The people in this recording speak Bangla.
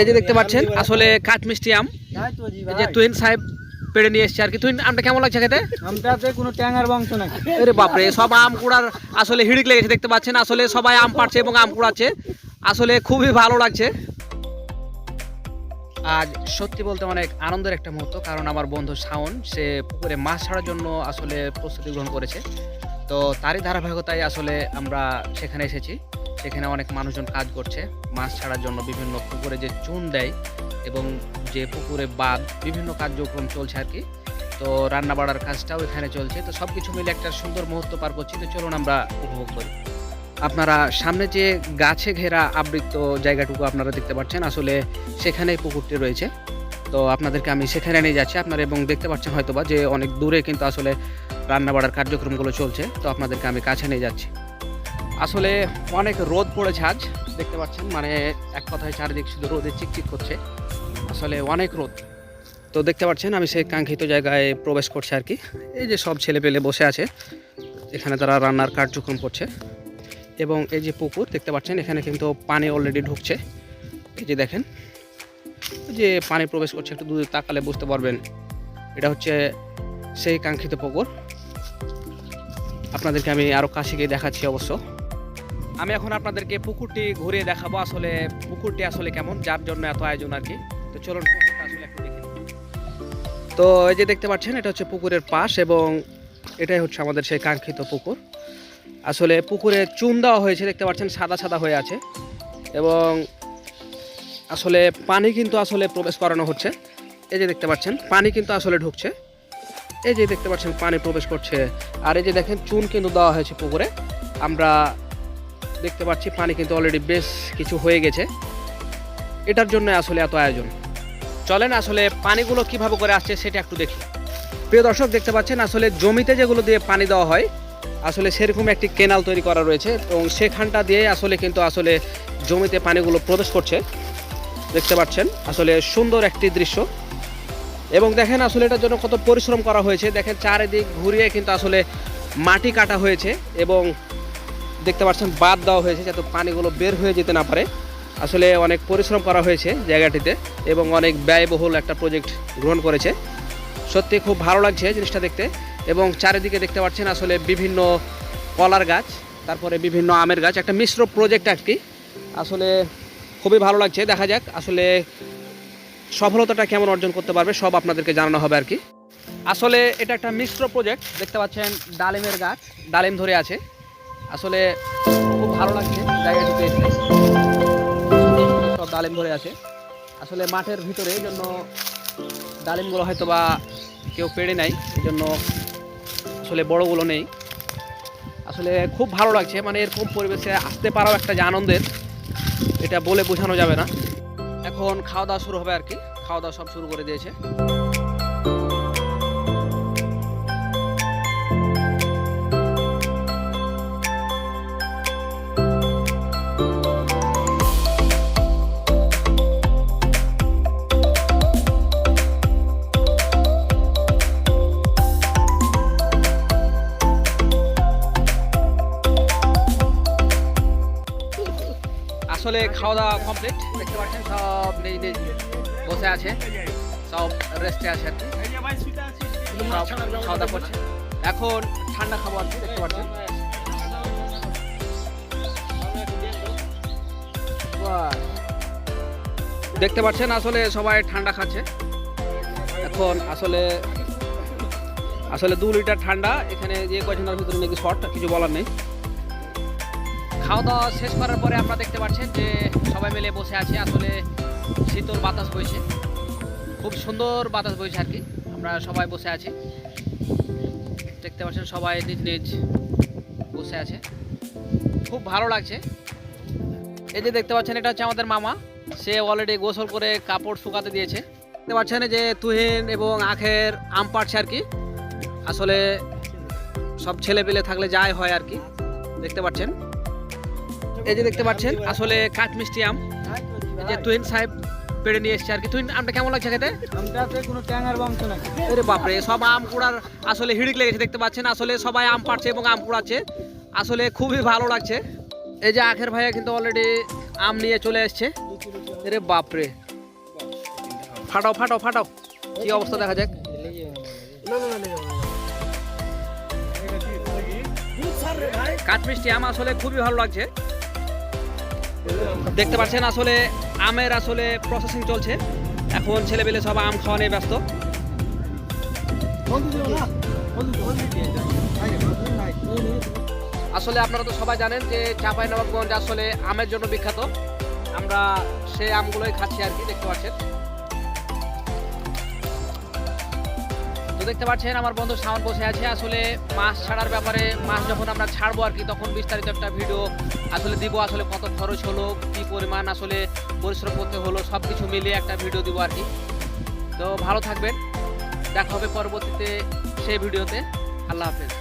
এই যে দেখতে পাচ্ছেন আসলে কাঠমিষ্টি আম। যে তুহিন সাহেব পেড়ে নিয়ে এসছে আর কি। তুহিন আমটা কেমন লাগছে খেতে? আমটাতে কোনো ট্যাঙার বংশ নাকি আরে বাপরে সব আম কুড়ার আসলে হিড়িক লেগেছে দেখতে পাচ্ছেন। আসলে সবাই আম পাড়ছে এবং আম কুড়াচ্ছে। আসলে খুবই ভালো লাগছে। আজ সত্যি বলতে অনেক আনন্দের একটা মুহূর্ত কারণ আমার বন্ধু শাওন সে পুকুরে মাছ ছাড়ার জন্য আসলে প্রস্তুতি গ্রহণ করেছে। তো তারই ধারাবাহিকতায় আসলে আমরা সেখানে এসেছি। সেখানে অনেক মানুষজন কাজ করছে। মাছ ছাড়ার জন্য বিভিন্ন পুকুরে যে চুন দেয় এবং যে পুকুরে বাদ বিভিন্ন কার্যক্রম চলছে আর কি। তো রান্না বাড়ার কাজটাও এখানে চলছে। তো সব কিছু মিলে একটা সুন্দর মুহূর্ত পার করছি। তো চলুন আমরা উপভোগ করি। আপনারা সামনে যে গাছে ঘেরা আবৃত জায়গাটুকু আপনারা দেখতে পাচ্ছেন, আসলে সেখানেই পুকুরটি রয়েছে। তো আপনাদেরকে আমি সেখানে নিয়ে যাচ্ছি। আপনারা এবং দেখতে পাচ্ছেন হয়তোবা যে অনেক দূরে কিন্তু আসলে রান্না বাড়ার কার্যক্রমগুলো চলছে। তো আপনাদেরকে আমি কাছে নিয়ে যাচ্ছি। আসলে অনেক রোদ পড়েছে আজ, দেখতে পাচ্ছেন মানে এক কথায় চারিদিক শুধু রোদে চিকচিক করছে। আসলে অনেক রোদ। তো দেখতে পাচ্ছেন, আমি সেই কাঙ্ক্ষিত জায়গায় প্রবেশ করছি আর কি। এই যে সব ছেলে পেলে বসে আছে, এখানে তারা রান্নার কার্যক্রম করছে। এবং এই যে পুকুর, দেখতে পাচ্ছেন, এখানে কিন্তু পানি অলরেডি ঢুকছে। এই যে দেখেন যে পানি প্রবেশ করছে, একটু দূরে তাকালে বুঝতে পারবেন। এটা হচ্ছে সেই কাঙ্ক্ষিত পুকুর। আপনাদেরকে আমি আরও কাছে গিয়ে দেখাচ্ছি অবশ্য। আমি এখন আপনাদেরকে পুকুরটি ঘুরিয়ে দেখাবো আসলে পুকুরটি আসলে কেমন, যার জন্য এত আয়োজন আর কি। তো চলুন আসলে তো এই যে দেখতে পাচ্ছেন, এটা হচ্ছে পুকুরের পাশ এবং এটাই হচ্ছে আমাদের সেই কাঙ্ক্ষিত পুকুর। আসলে পুকুরে চুন দেওয়া হয়েছে, দেখতে পাচ্ছেন, সাদা সাদা হয়ে আছে। এবং আসলে পানি কিন্তু আসলে প্রবেশ করানো হচ্ছে। এই যে দেখতে পাচ্ছেন, পানি কিন্তু আসলে ঢুকছে। এই যে দেখতে পাচ্ছেন, পানি প্রবেশ করছে। আর এই যে দেখেন, চুন কিন্তু দেওয়া হয়েছে পুকুরে। আমরা দেখতে পাচ্ছি, পানি কিন্তু অলরেডি বেশ কিছু হয়ে গেছে। এটার জন্য আসলে এত আয়োজন। চলেন আসলে পানিগুলো কীভাবে করে আসছে সেটা একটু দেখি। প্রিয় দর্শক, দেখতে পাচ্ছেন আসলে জমিতে যেগুলো দিয়ে পানি দেওয়া হয়, আসলে সেরকম একটি কেনাল তৈরি করা রয়েছে এবং সেখানটা দিয়ে আসলে কিন্তু আসলে জমিতে পানিগুলো প্রবেশ করছে। দেখতে পাচ্ছেন আসলে সুন্দর একটি দৃশ্য। এবং দেখেন আসলে এটার জন্য কত পরিশ্রম করা হয়েছে। দেখেন চারিদিক ঘুরিয়ে কিন্তু আসলে মাটি কাটা হয়েছে এবং দেখতে পাচ্ছেন, বাদ দেওয়া হয়েছে যাতে পানিগুলো বের হয়ে যেতে না পারে। আসলে অনেক পরিশ্রম করা হয়েছে জায়গাটিতে এবং অনেক ব্যয়বহুল একটা প্রজেক্ট গ্রহণ করেছে। সত্যি খুব ভালো লাগছে জিনিসটা দেখতে এবং চারিদিকে দেখতে পাচ্ছেন আসলে বিভিন্ন কলার গাছ, তারপরে বিভিন্ন আমের গাছ, একটা মিশ্র প্রজেক্ট আর কি। আসলে খুবই ভালো লাগছে, দেখা যাক আসলে সফলতাটা কেমন অর্জন করতে পারবে, সব আপনাদেরকে জানানো হবে আর কি। আসলে এটা একটা মিশ্র প্রজেক্ট দেখতে পাচ্ছেন ডালিমের গাছ, ডালিম ধরে আছে। আসলে খুব ভালো লাগছে জায়গাটিতে এসে। সব ডালিম ধরে আছে। আসলে মাঠের ভিতরে এই জন্য ডালিমগুলো হয়তো বা কেউ পেড়ে নাই, এই জন্য আসলে বড়গুলো নেই। আসলে খুব ভালো লাগছে মানে এরকম পরিবেশে আসতে পারাও একটা যে আনন্দের, এটা বলে বোঝানো যাবে না। এখন খাওয়া দাওয়া শুরু হবে আর কি। খাওয়া দাওয়া সব শুরু করে দিয়েছে। আসলে খাওয়া দাওয়া কমপ্লিট দেখতে পাচ্ছেন সব নিজ নিজ বসে আছে, সব রেস্টে আছে। আর কি খাওয়া দাওয়া করছে। এখন ঠান্ডা খাব আর কি, দেখতে পাচ্ছেন। দেখতে পাচ্ছেন আসলে সবাই ঠান্ডা খাচ্ছে। এখন আসলে আসলে দু লিটার ঠান্ডা, এখানে যে কয়জনের ভিতরে নাকি শর্ট কিছু বলার নেই। খাওয়া দাওয়া শেষ করার পরে আপনারা দেখতে পাচ্ছেন যে সবাই মিলে বসে আছে। আসলে শীতল বাতাস বইছে। খুব সুন্দর বাতাস বইছে আর কি। আমরা সবাই বসে আছি। দেখতে পাচ্ছেন সবাই নিজ নিজ বসে আছে। খুব ভালো লাগছে। এই যে দেখতে পাচ্ছেন, এটা হচ্ছে আমাদের মামা। সে অলরেডি গোসল করে কাপড় শুকাতে দিয়েছে। দেখতে পাচ্ছেন যে তুহিন এবং আখের আম পাড়ছে আর কি। আসলে সব ছেলে পেলে থাকলে যাই হয় আর কি। দেখতে পাচ্ছেন। এই যে দেখতে পাচ্ছেন আসলে কাঠমিষ্টি আম। এই যে তুহিন সাহেব পেড়ে নিয়ে এসছে আর কি। তুহিন আমটা কেমন লাগছে খেতে? আমটাতে কোনো ট্যাঙার বংশ নাকি আরে বাপরে সব আম কুড়ার আসলে হিড়িক লেগেছে দেখতে পাচ্ছেন? আসলে সবাই আম পাড়ছে এবং আম কুড়াচ্ছে। আসলে খুবই ভালো লাগছে। এই যে আখের ভাইয়া কিন্তু অলরেডি আম নিয়ে চলে এসছে। রে বাপরে। ফাটাও ফাটাও ফাটাও। কি অবস্থা দেখা যাক। কাঠ মিষ্টি আম আসলে খুবই ভালো লাগছে। দেখতে পাচ্ছেন আসলে আমের আসলে প্রসেসিং চলছে। এখন ছেলেবেলে সব আম খাওয়া নিয়ে ব্যস্ত। আসলে আপনারা তো সবাই জানেন যে চাপাই নবাবগঞ্জ আসলে আমের জন্য বিখ্যাত। আমরা সেই আমগুলোই খাচ্ছি আর কি, দেখতে পাচ্ছেন। দেখতে পাচ্ছেন, আমার বন্ধু সাউন্ড বসে আছে। আসলে মাছ ছাড়ার ব্যাপারে, মাছ যখন আমরা ছাড়বো আর কি, তখন বিস্তারিত একটা ভিডিও আসলে দিব, আসলে কত খরচ হলো, কি পরিমাণ আসলে পরিশ্রম করতে হলো সব কিছু মিলিয়ে একটা ভিডিও দিব আর কি। তো ভালো থাকবেন, দেখা হবে পরবর্তীতে সেই ভিডিওতে আল্লাহ হাফেজ।